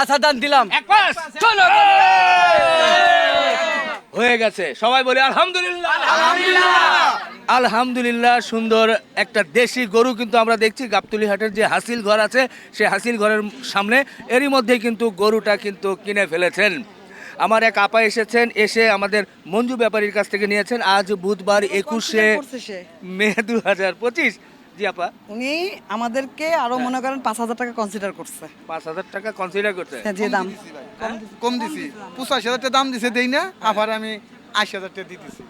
আচ্ছা দান দিলাম। এক পাস চলো হয়ে। গেছে। সবাই বলে আলহামদুলিল্লাহ। আলহামদুলিল্লাহ। সুন্দর একটা দেশি গরু কিন্তু আমরা দেখছি। গাবতলি হাটের যে হাসিল ঘর আছে সে হাসিল ঘরের সামনে এরই মধ্যে কিন্তু গরুটা কিন্তু কিনে ফেলেছেন। আমার এক আপা এসেছেন এসে আমাদের মঞ্জু ব্যাপারীর কাছ থেকে নিয়েছেন। আজ বুধবার একুশে মে দু হাজার পঁচিশ। জি আপা। উনি আমাদেরকে আরও মনে করেন পাঁচ হাজার টাকা কনসিডার করছে। পাঁচ হাজার টাকা কনসিডার করছে? হ্যাঁ, যে দাম। কম দিছি পঁচাশি হাজার টাকা দাম দিছে দেই না আবার আমি আশি হাজার টাকা দিতেছি।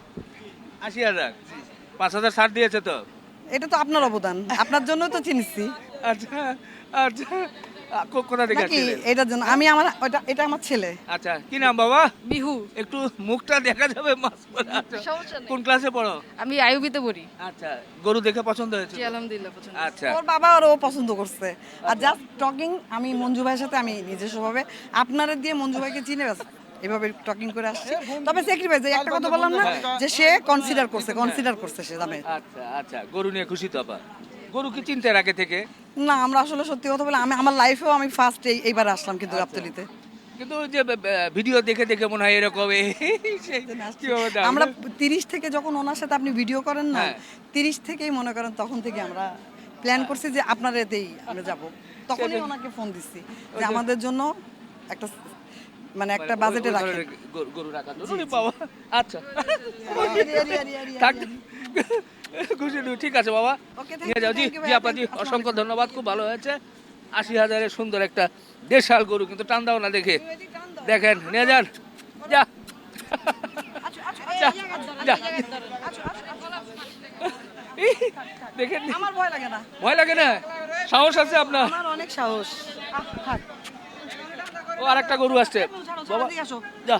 আশি হাজার? পাঁচ হাজার ছাড় দিয়েছে তো? এটা তো আপনার অবদান আপনার জন্য তো চিনিছি আচ্ছা আচ্ছা। কোথা থেকে নাকি? আসছিলেন? এটার জন্য আমি আমার ওটা এটা আমার ছেলে। আচ্ছা কি নাম বাবা? বিহু একটু মুখটা দেখা যাবে মাস্ক পরে আছো। সমস্যা নেই। কোন ক্লাসে পড়ো? আমি আইউবিতে পড়ি। আচ্ছা গরু দেখে পছন্দ হয়েছে জি আলহামদুলিল্লাহ পছন্দ আচ্ছা। ওর বাবা আর ও পছন্দ করছে। আর জাস্ট টকিং আমি মঞ্জু ভাইয়ের সাথে আমি নিজস্বভাবে আপনারা দিয়ে মঞ্জু ভাইকে চিনে গেছে এভাবে টকিং করে আসছে। তবে স্যাক্রিফাইস একটা কথা বললাম না যে সে কনসিডার করছে কনসিডার করছে সে দামে আচ্ছা আচ্ছা গরু নিয়ে খুশি তো আপা? গরু কি চিনতে আগে থেকে? না আমরা আসলে সত্যি কথা বলে আমি আমার লাইফেও আমি ফার্স্ট এইবার আসলাম কিন্তু গাবতলিতে কিন্তু যে ভিডিও দেখে দেখে মনে হয় এরকম এই আমরা তিরিশ থেকে যখন ওনার সাথে আপনি ভিডিও করেন না হ্যাঁ। তিরিশ থেকেই মনে করেন তখন থেকে আমরা প্ল্যান করছি যে আপনার এতেই আমরা যাব। তখনই ওনাকে ফোন দিচ্ছি যে আমাদের জন্য একটা মানে একটা বাজেটে ওই রাখেন। গরু- জন্য বাবা আচ্ছা। খুশি নই। ঠিক আছে বাবা। নিয়ে যাও। জি জি ভাইয়া, আপা জি অসংখ্য ধন্যবাদ খুব ভালো হয়েছে। আশি হাজারের সুন্দর একটা দেশাল গরু কিন্তু টান দাও না দেখে। দেখেন নিয়ে যান। যা। দেখেন আমার ভয় লাগে না। ভয় লাগে না? সাহস আছে আপনার? আমার অনেক সাহস। ও আর একটা গরু আসছে। বাবা যা।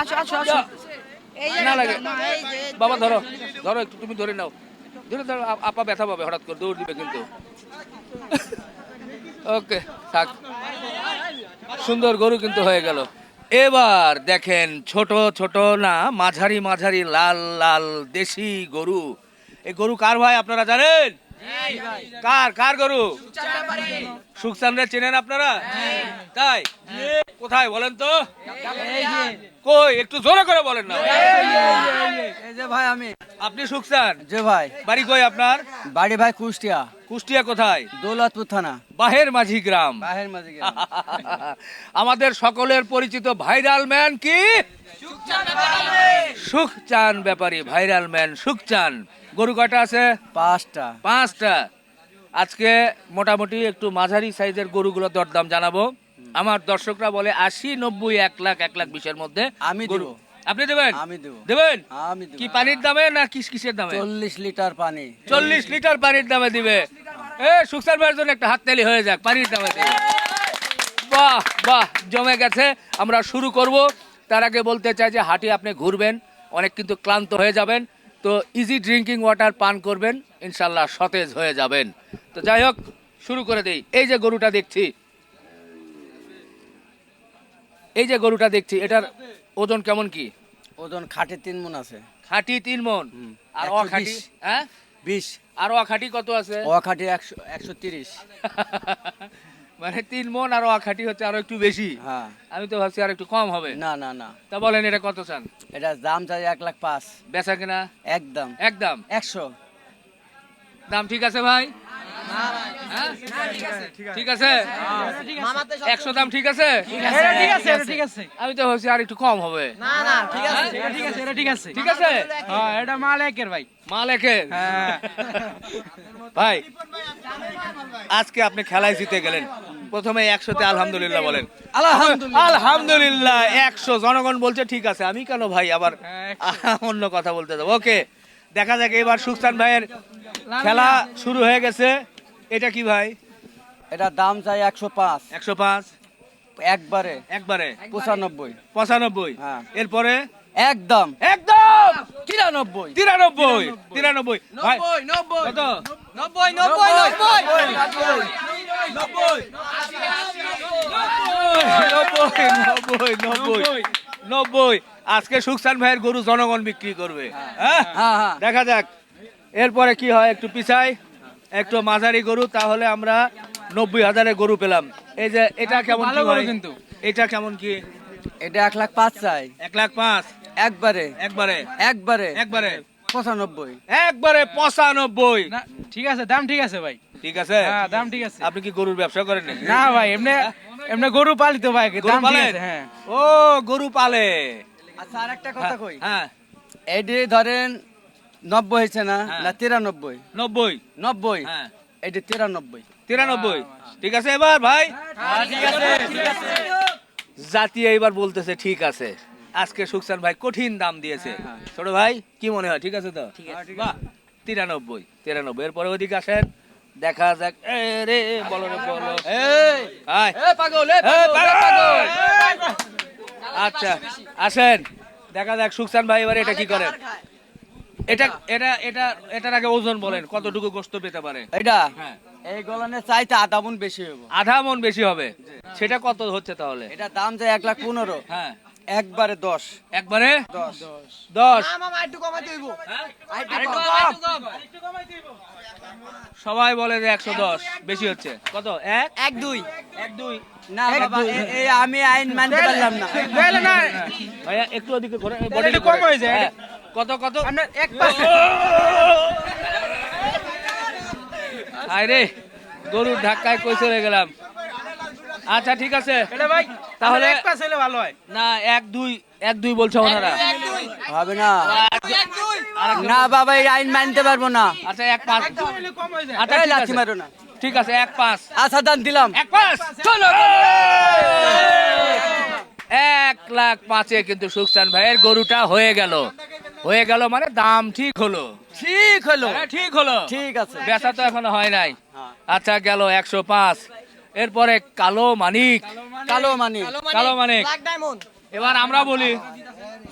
আসো, আসো। যা। না লাগে। বাবা ধরো। ধরো একটু তুমি ধরে নাও। ধরে, ধর, আপা ব্যথা পাবে হঠাৎ করে, দৌড় দিবে কিন্তু। ওকে, থাক। সুন্দর গরু কিন্তু হয়ে গেল। এবার দেখেন ছোট ছোট না, মাঝারি মাঝারি, লাল লাল দেশি গরু। এই গরু কার ভাই, আপনারা জানেন? কার কার গরু? চেনেন আপনারা? তাই? কোথায় বলেন তো? কই? একটু জোরে করে বলেন না। ভাই আমি। আপনি সুখসান যে ভাই। বাড়ি কই আপনার? বাড়ি ভাই কুষ্টিয়া। কুষ্টিয়া কোথায়? দৌলতপুর থানা। বাহের মাঝি গ্রাম। বাহের মাঝে আমাদের সকলের পরিচিত ভাইরাল ম্যান কি? সুখচান ব্যাপারী। ভাইরাল ম্যান সুখচান গরু কয়টা আছে? পাঁচটা। পাঁচটা। আজকে মোটামুটি একটু মাঝারি সাইজের গরুগুলো দরদাম জানাব। আমার দর্শকরা বলে আশি নব্বই এক লাখ এক লাখ বিশের মধ্যে আমি গরু- আপনি দেবেন? আমি দেবো। দেবেন? আমি দেবো। কি পানির দামে না কিস কিসের দামে? চল্লিশ লিটার পানি। চল্লিশ লিটার পানির দামে দিবে। এ সুখসার ভাইয়ের জন্য একটা হাততালি হয়ে যাক পানির দামে দিবে। বাহ বাহ জমে গেছে। আমরা শুরু করব। তার আগে বলতে চাই যে হাটে আপনি ঘুরবেন অনেক কিন্তু ক্লান্ত হয়ে যাবেন। তো ইজি ড্রিঙ্কিং ওয়াটার পান করবেন ইনশাল্লাহ সতেজ হয়ে যাবেন। তো যাই হোক শুরু করে দেই। এই যে গরুটা দেখছি। এই যে গরুটা দেখছি এটার ওজন কেমন কি? ওজন খাটি তিন মন আছে। খাটি তিন মন আর অখাঁটি? বিশ। হ্যাঁ? বিশ। আর অখাঁটি কত আছে? ও খাটে একশো একশো তিরিশ। মানে তিন মন আর আখাটি হচ্ছে আরও একটু বেশি। হ্যাঁ। আমি তো ভাবছি আর একটু কম হবে। না না না। তা বলেন এটা কত চান? এটা দাম চাই এক লাখ পাঁচ। বেচা কিনা? একদম। একদম। একশো। দাম ঠিক আছে ভাই? ঠিক আছে। একশো দাম ঠিক আছে? আমি তো ভাবছি আর একটু কম হবে। ঠিক আছে। এটা ঠিক আছে ঠিক আছে। হ্যাঁ এটা মাল একের ভাই। মাল একের? হ্যাঁ। ভাই আজকে আপনি খেলায় জিতে গেলেন। প্রথমে একশোতে আলহামদুলিল্লাহ বলেন। আলহামদুলিল্লাহ। একশো জনগণ বলছে ঠিক আছে। আমি কেন ভাই আবার অন্য কথা বলতে যাব? ওকে দেখা যাক এবার সুখসান ভাইয়ের খেলা শুরু হয়ে গেছে। এটা কি ভাই? এটা দাম চাই একশো পাঁচ। একশো পাঁচ? একবারে। একবারে? পঁচানব্বই। পঁচানব্বই? হ্যাঁ। এরপরে? একদম। একদম! তিরানব্বই। তিরানব্বই! তিরানব্বই। নব্বই নব্বই। নব্বই নব্বই নব্বই নব্বই। নব্বই আজকে সুখসান ভাইয়ের গরু জনগণ বিক্রি করবে। হ্যাঁ? হ্যাঁ হ্যাঁ। দেখা যাক। এরপরে কি হয়? একটু পিছাই। একটু মাঝারি গরু তাহলে আমরা নব্বই হাজারে গরু পেলাম। এই যে এটা কেমন ভালো কি গরু কিন্তু। এটা কেমন কি? এটা এক লাখ পাঁচ চাই। এক লাখ পাঁচ? একবারে। একবারে? একবারে। একবারে? পঁচানব্বই। একবারে পঁচানব্বই। ঠিক আছে দাম ঠিক আছে ভাই। ঠিক আছে? হ্যাঁ দাম ঠিক আছে। আপনি কি গরুর ব্যবসা করেন নাকি? না ভাই এমনি এমনি গরু পালিত ভাই গরু দাম ঠিক আছে হ্যাঁ। ও গরু পালে। আচ্ছা আর একটা কথা কই? হ্যাঁ এটি ধরেন নব্বই হয়েছে না? হ্যাঁ। না তিরানব্বই। নব্বই। নব্বই? হ্যাঁ। এটি তিরানব্বই। তিরানব্বই। ঠিক আছে এবার ভাই? ঠিক আছে ঠিক আছে। জাতি এইবার বলতেছে ঠিক আছে। আজকে সুকসান ভাই কঠিন দাম দিয়েছে। ছোট ভাই কি মনে হয়? ঠিক আছে তো? তিরানব্বই তিরানব্বই। এরপরে ওদিকে আসেন। দেখা যাক। এ রে বলো রে বলো। পাগল। আচ্ছা আসেন। দেখা যাক সুকসান ভাই এবার এটা কি করেন এটা এটা এটা এটার আগে ওজন বলেন কতটুকু গোস্ত পেতে পারে? এটা? হ্যাঁ। এই চাইতে আধা গুণ বেশি হইব। আধা মন বেশি হবে? সেটা কত হচ্ছে তাহলে? এটা দাম যায় এক লাখ পনেরো। হ্যাঁ। একবারে দশ। একবারে? দশ। দশ। সবাই বলে যে একশো দশ বেশি হচ্ছে। কত? এক? এক দুই। এক দুই। না বাবা আমি আইন মানতে পারলাম না। ভাইয়া একটু ওদিকে ঘোরে বডিটা কম হয়ে যায়। কত কত? এক আরে গরুর ধাক্কায় কই চলে গেলাম? আচ্ছা ঠিক আছে। ভাই তাহলে- ভালো হয়। না এক দুই এক দুই বলছে ওনারা। হবে না। না বাবা এই আইন মানতে পারব না। আচ্ছা এক পাঁচ আচ্ছা আছে। মারো না। ঠিক আছে এক পাঁচ আচ্ছা দান দিলাম। এক পাঁচ চলো। এক লাখ পাঁচে কিন্তু সুকসান ভাইয়ের গরুটা হয়ে গেল। হয়ে গেল মানে দাম ঠিক হলো। ঠিক হলো। হ্যাঁ, ঠিক হলো। ঠিক আছে। বেচা তো এখনও হয় নাই। হ্যাঁ। আচ্ছা গেল একশো পাঁচ। এরপরে কালো মানিক। কালো মানিক। কালো মানিক। এবার আমরা বলি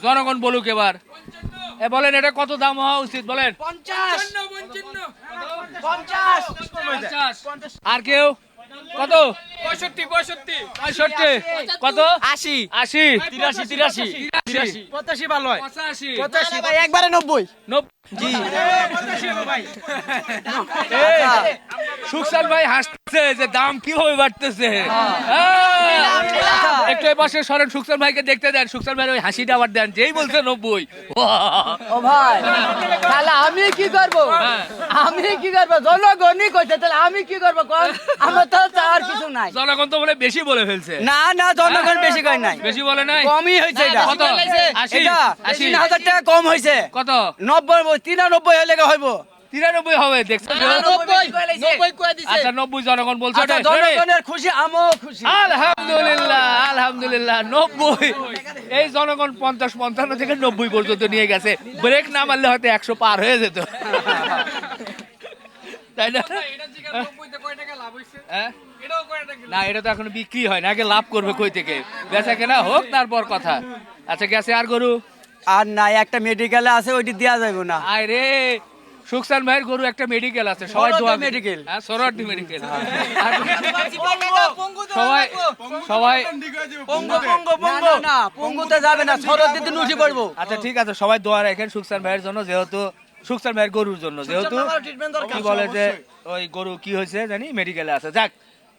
জনগণ বলুক এবার। এ বলেন এটা কত দাম হওয়া উচিত বলেন? পঞ্চাশ। আর কেউ? কত? পঁয়ষট্টি পঁয়ষট্টি। পঁয়ষট্টি। কত? আশি। আশি। তিরাশি তিরাশি। তিরাশি। পঁচাশি ভালো হয়। পঁচাশি। পঁচাশি। ভাই একবারে নব্বই। নব- জি। পঁচাশি ভাই। সুকসান ভাই হাসতেছে যে দাম কীভাবে বাড়তেছে? হ্যাঁ। একটু এই পাশে সরেন সুকসান ভাইকে দেখতে দেন। সুকসান ভাই ওই হাসিটা আবার দেন যেই বলছে নব্বই। ও ভাই তাহলে আমি কি করব? হ্যাঁ। আমি কি করব? জনগণই কইছে তাহলে আমি কি করব? কোন আমার তো চাওয়ার কিছু নাই। জনগণ তো বলে বেশি বলে ফেলছে। না না জনগণ বেশি কয় নাই। বেশি বলে নাই? কমই হয়েছে এটা। কত? আশি। এটা আশি। তিন হাজার টাকা কম হয়েছে কত? নব্বই তিরানব্বই হলে হইব। তিরানব্বই হবে দেখছেন আচ্ছা নব্বই জনগণ বলছে আচ্ছা জনগণের খুশি আমিও খুশি। আলহামদুলিল্লাহ আলহামদুলিল্লাহ নব্বই। এই জনগণ পঞ্চাশ পঞ্চান্ন থেকে নব্বই পর্যন্ত নিয়ে গেছে। ব্রেক না মারলে হয়তো একশো পার হয়ে যেত। তাই না? হ্যাঁ? না এটা তো এখন বিক্রি হয় না আগে লাভ করবে কই থেকে? বেচা কেনা? হোক তারপর কথা। আচ্ছা গেছে আর গরু? আর না একটা মেডিকেলে আছে ওইটি দেওয়া যাবে না। আয় রে। সুকসান ভাইয়ের গরু একটা মেডিকেল আছে সবাই দোয়া মেডিকেল হ্যাঁ মেডিকেল সবাই সবাই পঙ্গু পঙ্গু পঙ্গু না পঙ্গুতে যাবে না শরৎ দিতে উঠে পড়ব আচ্ছা ঠিক আছে সবাই দোয়া রাখেন সুকসান ভাইয়ের জন্য যেহেতু সুকসান ভাইয়ের গরুর জন্য যেহেতু কি বলে যে ওই গরু কি হয়েছে জানি মেডিকেলে আছে যাক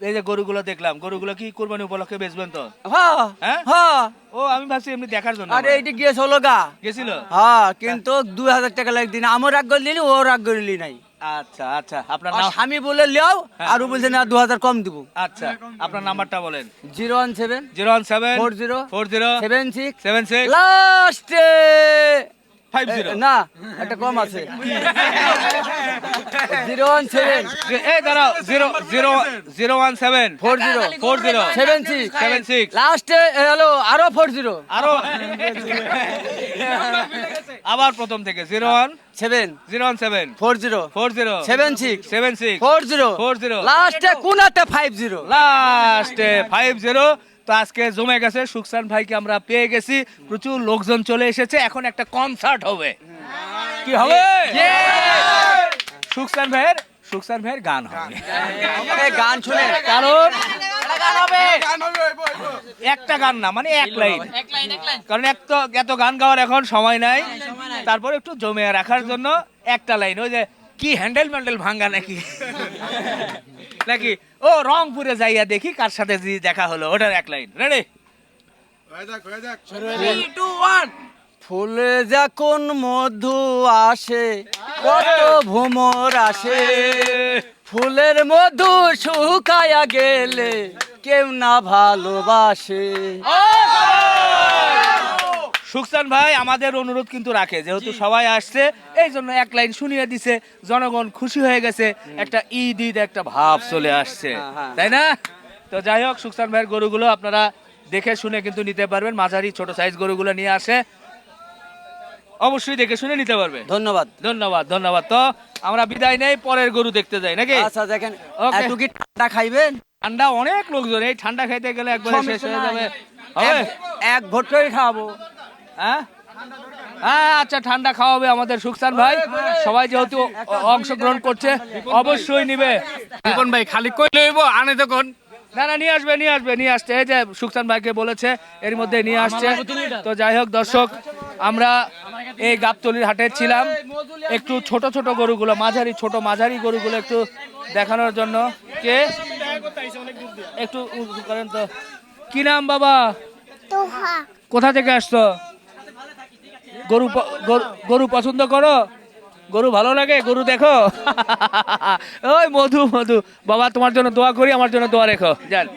এই যে গরুগুলো দেখলাম গরুগুলো কি কোরবানি উপলক্ষে বেচবেন তো? হ্যাঁ হ্যাঁ? হ্যাঁ ও আমি ভাবছি এমনি দেখার জন্য আরে এইটি গিয়েছে হলো গা। গেছিল হ্যাঁ কিন্তু দুই হাজার টাকা লাগে দিন আমার রাগ করলি ও রাগ করলি নাই। আচ্ছা আচ্ছা। আপনার নাম? স্বামী বলে লিয়াও আর ও বলছে না দু হাজার কম দিব। আচ্ছা আপনার নাম্বারটা বলেন। Zero one seven zero one seven four zero four zero seven six seven six লাস্টে। Five zero. না একটা কম আছে। Zero one seven. এই দাঁড়াও zero zero zero one seven. Four zero. Four zero. Seven six. Seven six. লাস্টে হলো আরও ফোর জিরো। আরও আবার প্রথম থেকে zero one. Seven. Zero one seven. Four zero. Four zero. Seven six. Seven six. Four zero. Four zero. লাস্টে কোনাতে five zero. লাস্টে ফাইভ জিরো। তো আজকে জমে গেছে সুকসান ভাইকে আমরা পেয়ে গেছি। প্রচুর লোকজন চলে এসেছে। এখন একটা কনসার্ট হবে। কি হবে? সুকসান ভাইয়ের সুকসান ভাইয়ের গান হবে। গান। শুনে কারণ একটা গান না মানে এক লাইন। কারণ এক তো এত গান গাওয়ার এখন সময় নাই। তারপর একটু জমে রাখার জন্য একটা লাইন। ওই যে কি হ্যান্ডেল ম্যান্ডেল ভাঙ্গা নাকি? নাকি? ও রংপুরে যাইয়া দেখি কার সাথে দেখা হলো। ওটার এক লাইন। রেডি ফুলে যখন মধু আসে কত ভ্রমর আসে। ফুলের মধু শুকায়া গেলে কেউ না ভালোবাসে। সুকসান ভাই আমাদের অনুরোধ কিন্তু রাখে যেহেতু সবাই আসছে এই জন্য এক লাইন শুনিয়ে দিছে জনগণ খুশি হয়ে গেছে একটা ঈদ ঈদ একটা ভাব চলে আসছে। হ্যাঁ। তাই না? তো যাই হোক সুকসান ভাইয়ের গরুগুলো আপনারা দেখে শুনে কিন্তু নিতে পারবেন মাঝারি ছোট সাইজ গরুগুলো নিয়ে আসে। অবশ্যই দেখে শুনে নিতে পারবে। ধন্যবাদ। ধন্যবাদ ধন্যবাদ। তো আমরা বিদায় নেই পরের গরু দেখতে যাই নাকি? আচ্ছা দেখেন একটু কি ঠান্ডা খাইবেন? ঠান্ডা অনেক লোকজন এই ঠান্ডা খাইতে গেলে একবার শেষ হয়ে যাবে। হবে? এক- ভোট করে খাওয়াবো। হ্যাঁ? হ্যাঁ আচ্ছা ঠান্ডা খাওয়াবে আমাদের সুকসান ভাই। সবাই যেহেতু অংশগ্রহণ করছে অবশ্যই নিবে। রিপন ভাই খালি কই লইব আনে তখন। না না নিয়ে আসবে নিয়ে আসবে নিয়ে আসছে। এই যে সুকসান ভাইকে বলেছে এর মধ্যে নিয়ে আসছে। তো যাই হোক দর্শক আমরা এই গাবতলির হাটে ছিলাম। একটু ছোট ছোট গরুগুলো মাঝারি ছোট মাঝারি গরুগুলো একটু দেখানোর জন্য। কে? একটু করেন তো। কি নাম বাবা? কোথা থেকে আসছো? গরু গরু- গরু পছন্দ করো? গরু ভালো লাগে? গরু দেখো। ওই মধু মধু। বাবা তোমার জন্য দোয়া করি আমার জন্য দোয়া রেখো। যান।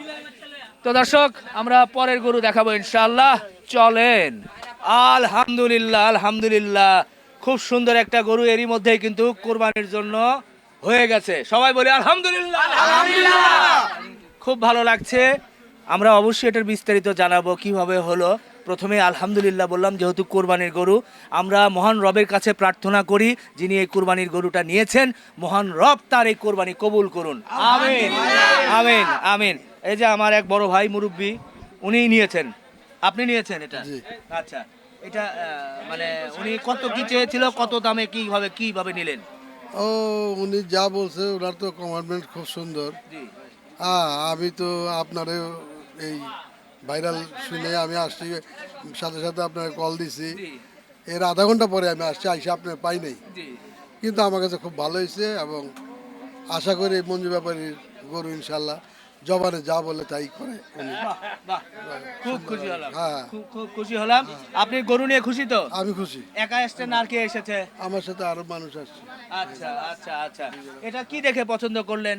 তো দর্শক আমরা পরের গরু দেখাবো ইনশাল্লাহ চলেন। আলহামদুলিল্লাহ আলহামদুলিল্লাহ। খুব সুন্দর একটা গরু এরই মধ্যেই কিন্তু কোরবানির জন্য হয়ে গেছে। সবাই বলি আলহামদুলিল্লাহ। খুব ভালো লাগছে। আমরা অবশ্যই এটার বিস্তারিত জানাব কীভাবে হলো। প্রথমে আলহামদুলিল্লাহ বললাম যেহেতু কোরবানির গরু আমরা মহান রবের কাছে প্রার্থনা করি যিনি এই কোরবানির গরুটা নিয়েছেন মহান রব তার এই কোরবানি কবুল করুন। আমিন। আমিন আমিন। এই যে আমার এক বড় ভাই মুরব্বী উনিই নিয়েছেন। আপনি নিয়েছেন এটা? আচ্ছা। এটা মানে উনি কত কি চেয়েছিল কত দামে কীভাবে কীভাবে নিলেন? ও উনি যা বলছে ওনার তো কমান্ডমেন্ট খুব সুন্দর। হ্যাঁ আমি তো আপনারে এই ভাইরাল শুনে আমি আসছি সাথে সাথে আপনাকে কল দিছি। এর আধা ঘণ্টা পরে আমি আসছি আইসা আপনার পাই নাই। কিন্তু আমার কাছে খুব ভালো হয়েছে এবং আশা করি মঞ্জু ব্যাপারীর গরু ইনশাল্লাহ। জবানে যা বলে তাই করে বাহ, খুব খুশি হলাম। হ্যাঁ। খুব খুশি হলাম। আপনি গরু নিয়ে খুশি তো? আমি খুশি। একা এসছেন আর কে এসেছে? আমার সাথে আরও মানুষ আসছে। আচ্ছা আচ্ছা আচ্ছা। এটা কি দেখে পছন্দ করলেন?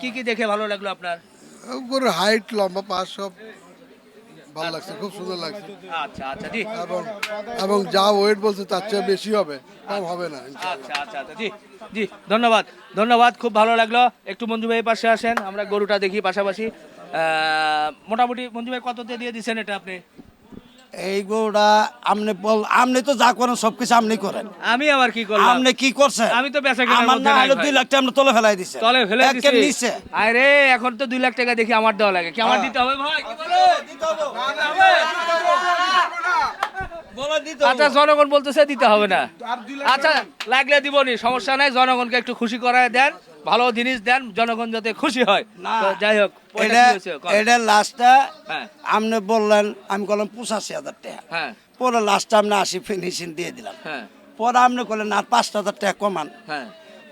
কি কি দেখে ভালো লাগল আপনার? গরুর হাইট লম্বা পা সব ভালো লাগছে খুব সুন্দর লাগছে। আচ্ছা আচ্ছা জি। এবং এবং যা ওয়েট বলছে তার চেয়ে বেশি হবে কম হবে না আচ্ছা আচ্ছা আচ্ছা জি জি ধন্যবাদ ধন্যবাদ খুব ভালো লাগল। একটু মঞ্জু ভাই পাশে আসেন আমরা গরুটা দেখি পাশাপাশি। মোটামুটি মঞ্জু ভাই কততে দিয়ে দিচ্ছেন এটা আপনি? এই আপনি বল আপনি তো যা করেন আপনি করেন আমি আবার কি করলাম আপনি কি করছেন আমি তো বেচা কেনার আমার না হলো ভাই। দুই লাখ টাকা আপনি তলে ফেলাই দিছে তলে ফেলে একের দিছি নিচে আরে এখন তো লাখ টাকা দেখি আমার দেওয়া লাগে কি আমার দিতে হবে ভাই কি বলে? আচ্ছা জনগণ বলতেছে দিতে হবে না আচ্ছা লাগলে দিবনি সমস্যা নাই জনগণকে একটু খুশি করায় দেন ভালো জিনিস দেন জনগণ যাতে খুশি হয়। তো যাই হোক এটা লাস্টটা হ্যাঁ। আপনি বললেন আমি বললাম পঁচাশি হাজার টাকা। হ্যাঁ। পরে লাস্টটা আপনি আশি ফিনিশিং দিয়ে দিলাম। হ্যাঁ। পরে আপনি করলেন আর পাঁচ হাজার টাকা কমান।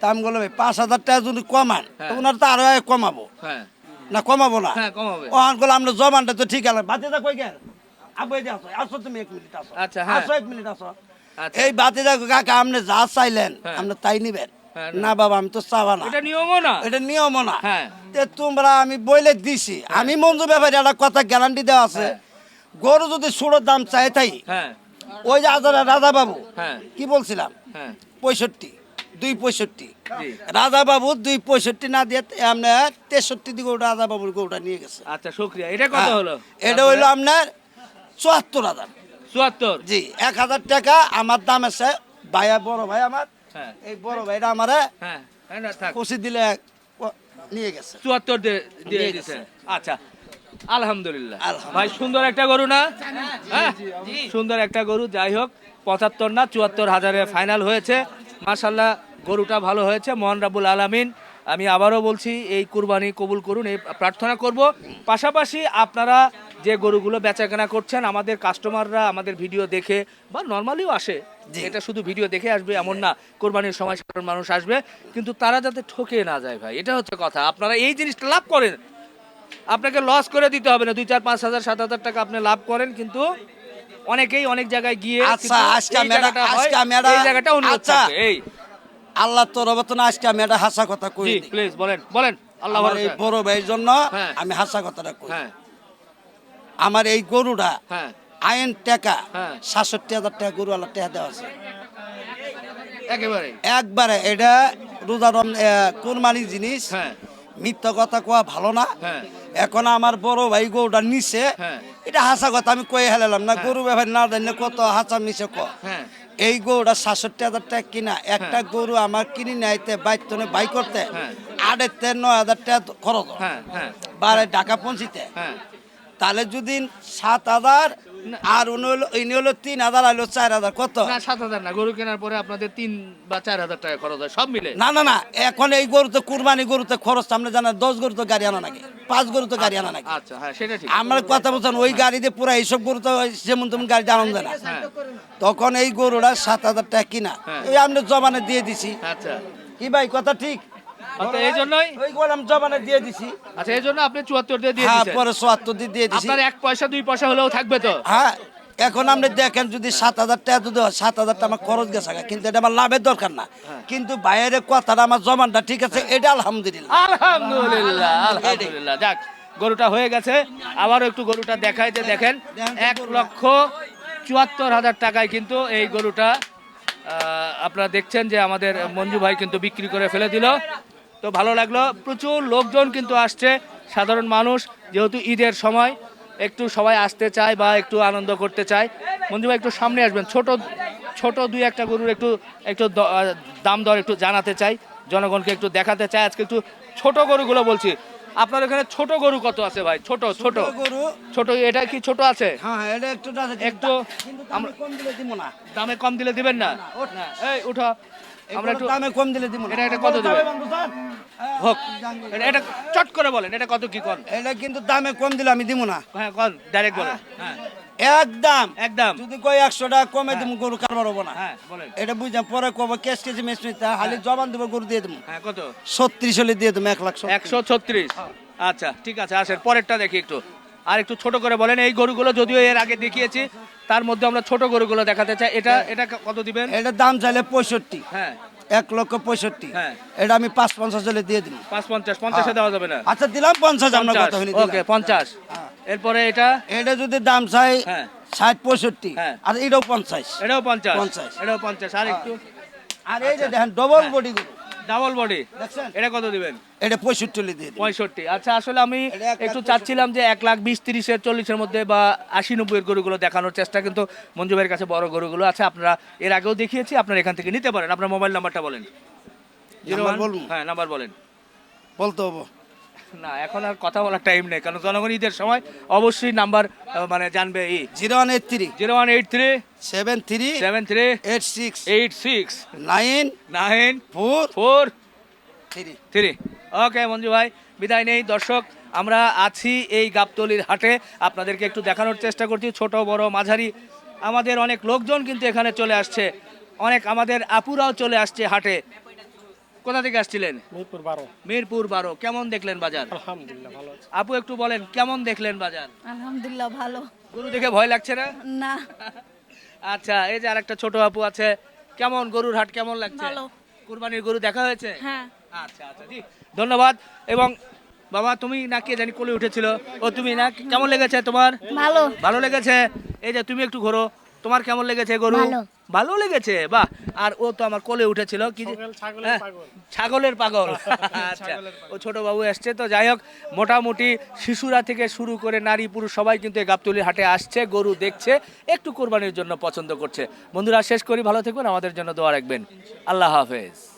তা আমি বললাম পাঁচ হাজার টাকা যদি কমান। ওনার তো আরও কমাবো? না কমাবো না। হ্যাঁ, কমাবে। ও আপনার জমানটা তো ঠিক আছে। বাতিদা কই গেল? আবই দে আসো। আসো তুমি এক মিনিট আসো। আচ্ছা। আসো এক মিনিট আসো। আচ্ছা। এই বাতিদা কাকা আপনি যা চাইলেন। আপনি তাই নিবেন। না। বাবা আমি তো চাবা না। এটা নিয়মও না। এটা নিয়ম না। হ্যাঁ। তে তোমরা আমি বইলে দিছি। আমি মঞ্জু ব্যাপারে একটা কথা গ্যারান্টি দেওয়া আছে। গরু যদি ষোলোর দাম চাই তাই? হ্যাঁ। ওই যে আজারা রাজা বাবু হ্যাঁ। কি বলছিলাম? হ্যাঁ। পঁয়ষট্টি দুই পঁয়ষট্টি। রাজা বাবু দুই পঁয়ষট্টি না দিয়ে আপনার তেষট্টি দিকে রাজা বাবুর গরুটা নিয়ে গেছে। আচ্ছা শুক্রিয়া। এটা কত হ্যাঁ, হলো? এটা হইল আপনার চুয়াত্তর হাজার। চুয়াত্তর? জি এক হাজার টাকা আমার দাম আছে। ভাইয়া বড় ভাই আমার হ্যাঁ এই বড় ভাইরা আমার হ্যাঁ হ্যাঁ খুশি দিলে নিয়ে গেছে। চুয়াত্তর দিয়ে- দিয়েছে। আচ্ছা আলহামদুলিল্লাহ। ভাই সুন্দর একটা গরু না? হ্যাঁ? সুন্দর একটা গরু যাই হোক পঁচাত্তর না চুয়াত্তর হাজারে ফাইনাল হয়েছে। মাশাল্লাহ গরুটা ভালো হয়েছে মোহন রাবুল আলামিন। আমি আবারও বলছি এই কুরবানি কবুল করুন এই প্রার্থনা করব। পাশাপাশি আপনারা যে গরুগুলো বেচাকেনা করছেন আমাদের কাস্টমাররা আমাদের ভিডিও দেখে বা নর্মালিও আসে এটা শুধু ভিডিও দেখে আসবে এমন না কোরবানির সময় সাধারণ মানুষ আসবে কিন্তু তারা যাতে ঠকে না যায় ভাই এটা হচ্ছে কথা। আপনারা এই জিনিসটা লাভ করেন। আপনাকে লস করে দিতে হবে না দুই চার পাঁচ হাজার সাত হাজার টাকা আপনি লাভ করেন কিন্তু অনেকেই অনেক জায়গায় গিয়ে আচ্ছা, আজকে হয়, আজকে আমি এই জায়গাটা অনুরোধ আচ্ছা। এই। আল্লাহ তোর অবতন আজকে আমি একটা হাসা কথা কই। প্লিজ বলেন বলেন আল্লাহ এই বড় ভাইয়ের জন্য হ্যাঁ। আমি হাসা কথাটা কই। হ্যাঁ। আমার এই গরুটা হ্যাঁ। আইন টাকা হ্যাঁ। সাতষট্টি হাজার টাকা গরু আল্লাহ টাকা দেওয়া আছে। একেবারে। একবারে এটা রোজা রম কোরবানি জিনিস। হ্যাঁ। মিথ্যা কথা কোয়া ভালো না। এখন আমার বড় ভাই গরুটা নিছে। এটা হাসা কথা আমি কয়ে হেলালাম না। গরু ব্যাপার না জানলে কত হাসা মিশে ক। এই গরুটা সাতষট্টি হাজার টাকা কিনা একটা গরু আমার কিনে নাইতে বাইতনে বাই করতে হ্যাঁ। আড়াইতে নয় হাজার টাকা খরচ হয়। হ্যাঁ হ্যাঁ বারে ঢাকা পৌঁছিতে হ্যাঁ তাহলে যদি সাত হাজার আর উনি হলো ইনি হলো তিন হাজার আইলো চার হাজার। কত? না সাত হাজার না। গরু কেনার পরে আপনাদের তিন বা চার হাজার টাকা খরচ হয়। সব মিলে। না না না। এখন এই গরুতে কুরবানি গরুতে খরচ আপনি জানেন দশ গরু তো গাড়ি আনা নাকি? পাঁচ গরু তো গাড়ি আনা নাকি? আচ্ছা হ্যাঁ সেটা ঠিক। আমার কথা বলছেন ওই গাড়িতে পুরো এইসব গরু তো যেমন তেমন গাড়িতে আনন্দ না। হ্যাঁ। তখন এই গরুটা সাত হাজার টাকা কিনা। হ্যাঁ। এই আমরা জমানে দিয়ে দিছি। আচ্ছা। কি ভাই কথা ঠিক? আচ্ছা এই জন্যই? ওই গরু জমানে দিয়ে দিছি। আচ্ছা এই জন্য আপনি চুয়াত্তর দিয়ে দিয়ে হ্যাঁ দিচ্ছেন পরে সোয়াত্তর দিয়ে দিয়ে দিছি। আপনার এক পয়সা দুই পয়সা হলেও থাকবে তো? হ্যাঁ এখন আপনি দেখেন যদি সাত হাজার টাকা যদি সাত হাজার টাকা আমার খরচ গেছে গা। কিন্তু এটা আমার লাভের দরকার না। হ্যাঁ। কিন্তু বাইরের কথাটা আমার জমানটা ঠিক আছে এটা আলহামদুলিল্লাহ। আলহামদুলিল্লাহ আলহামদুলিল্লাহ। যাক গরুটা হয়ে গেছে। আবারও একটু গরুটা দেখাইতে দেখেন এক লক্ষ চুয়াত্তর হাজার টাকায় কিন্তু এই গরুটা আহ, আপনারা দেখছেন যে আমাদের মঞ্জু ভাই কিন্তু বিক্রি করে ফেলে দিল। তো ভালো লাগল। প্রচুর লোকজন কিন্তু আসছে সাধারণ মানুষ যেহেতু ঈদের সময় একটু সবাই আসতে চায় বা একটু আনন্দ করতে চায়। মঞ্জু ভাই একটু সামনে আসবেন ছোট ছোট দুই একটা গরুর একটু একটু দাম দর একটু জানাতে চাই জনগণকে একটু দেখাতে চাই। আজকে একটু ছোট গরুগুলো বলছি। আপনার এখানে ছোট গরু কত আছে ভাই? ছোট ছোট গরু। ছোট এটা কি ছোট আছে? হ্যাঁ হ্যাঁ, এটা একটু একটু দামে আমরা- কম দিলে দিব না। দামে কম দিলে দিবেন না? না, এই উঠো। আমরা একটু দামে কম দিলে দিব না। এটা কত? হোক এটা- এটা চট করে বলেন এটা কত কি এটা কিন্তু দামে কম দিলে আমি দিব না। হ্যাঁ ডাইরেক্ট বলেন। হ্যাঁ। একদম একদম যদি কই একশো টাকা কমে দিব গরু কারবার হব না। হ্যাঁ এটা বুঝলাম পরে কব কেস কেজি মেস নিতে হালি জবান দেবো গরু দিয়ে দেবো হ্যাঁ কত? ছত্রিশ হলে দিয়ে দেবো এক লাখ একশো ছত্রিশ। আচ্ছা ঠিক আছে আসেন পরেরটা দেখি একটু। আর একটু ছোট করে বলেন এই গরুগুলো যদিও এর আগে দেখিয়েছি তার মধ্যে আমরা ছোট গরুগুলো দেখাতে চাই। এটা এটা কত দিবেন? এটার দাম চাইলে পঁয়ষট্টি। হ্যাঁ। এক লক্ষ পঁয়ষট্টি। হ্যাঁ। এটা আমি পাঁচ পঞ্চাশ হলে দিয়ে দিব পাঁচ পঞ্চাশ পঞ্চাশে দেওয়া যাবে না। আচ্ছা দিলাম পঞ্চাশ আমরা কথা হলে ওকে পঞ্চাশ। এরপরে এটা? এটা যদি দাম চাই হ্যাঁ। ষাট পঁয়ষট্টি। হ্যাঁ। আর এটাও পঞ্চাশ। এটাও পঞ্চাশ। পঞ্চাশ। এটাও পঞ্চাশ। আর একটু? আর এই যে দেখেন ডবল বডি ডাবল বডি দেখছেন? এটা কত দিবেন? এটা পঁয়ষট্টি দিয়ে পঁয়ষট্টি। আচ্ছা আসলে আমি একটু চাচ্ছিলাম যে এক লাখ বিশ তিরিশের চল্লিশের মধ্যে বা আশি নব্বইয়ের গরুগুলো দেখানোর চেষ্টা কিন্তু মঞ্জু ভাইয়ের কাছে বড় গরুগুলো আছে আপনারা এর আগেও দেখিয়েছি আপনারা এখান থেকে নিতে পারেন। আপনার মোবাইল নাম্বারটা বলেন। জিরো? হ্যাঁ নাম্বার বলেন। বলতে হব। না এখন আর কথা বলার টাইম নেই কারণ জনগণ ঈদের সময় অবশ্যই নাম্বার মানে জানবে ই। Zero one eight three. Zero one eight three? Seven three? Seven three? Eight six. Eight six? Nine? Nine? Four? Four? Three. Three. Okay Manju ভাই বিদায় নেই। দর্শক আমরা আছি এই গাবতলির হাটে। আপনাদেরকে একটু দেখানোর চেষ্টা করছি। ছোট বড় মাঝারি আমাদের অনেক লোকজন কিন্তু এখানে চলে আসছে। অনেক আমাদের আপুরাও চলে আসছে হাটে। কোথা থেকে আসছিলেন? মিরপুর বারো। মিরপুর বারো। কেমন দেখলেন বাজার? আলহামদুলিল্লাহ ভালো আপু একটু বলেন কেমন দেখলেন বাজার? আলহামদুলিল্লাহ ভালো। গরু দেখে ভয় লাগছে না? না। আচ্ছা এই যে আরেকটা ছোট আপু আছে। কেমন গরুর হাট কেমন লাগছে? ভালো। কুরবানির গরু দেখা হয়েছে? হ্যাঁ। আচ্ছা আচ্ছা জি। ধন্যবাদ। এবং বাবা তুমি না কে জানি কোলে উঠেছিল। ও তুমি না কেমন লেগেছে তোমার? ভালো। ভালো লেগেছে? এই যে তুমি একটু ঘোরো। তোমার কেমন লেগেছে গরু? ভালো। ভালো লেগেছে? বাহ। আর ও তো আমার কোলে উঠেছিল। কি ছাগলের হ্যাঁ, পাগল। ছাগলের পাগল। আচ্ছা। ও ছোট বাবু এসছে। তো যাই হোক মোটামুটি শিশুরা থেকে শুরু করে নারী পুরুষ সবাই কিন্তু এই গাবতলির হাটে আসছে গরু দেখছে একটু কোরবানির জন্য পছন্দ করছে। বন্ধুরা শেষ করি। ভালো থাকবেন আমাদের জন্য দোয়া রাখবেন। আল্লাহ হাফেজ।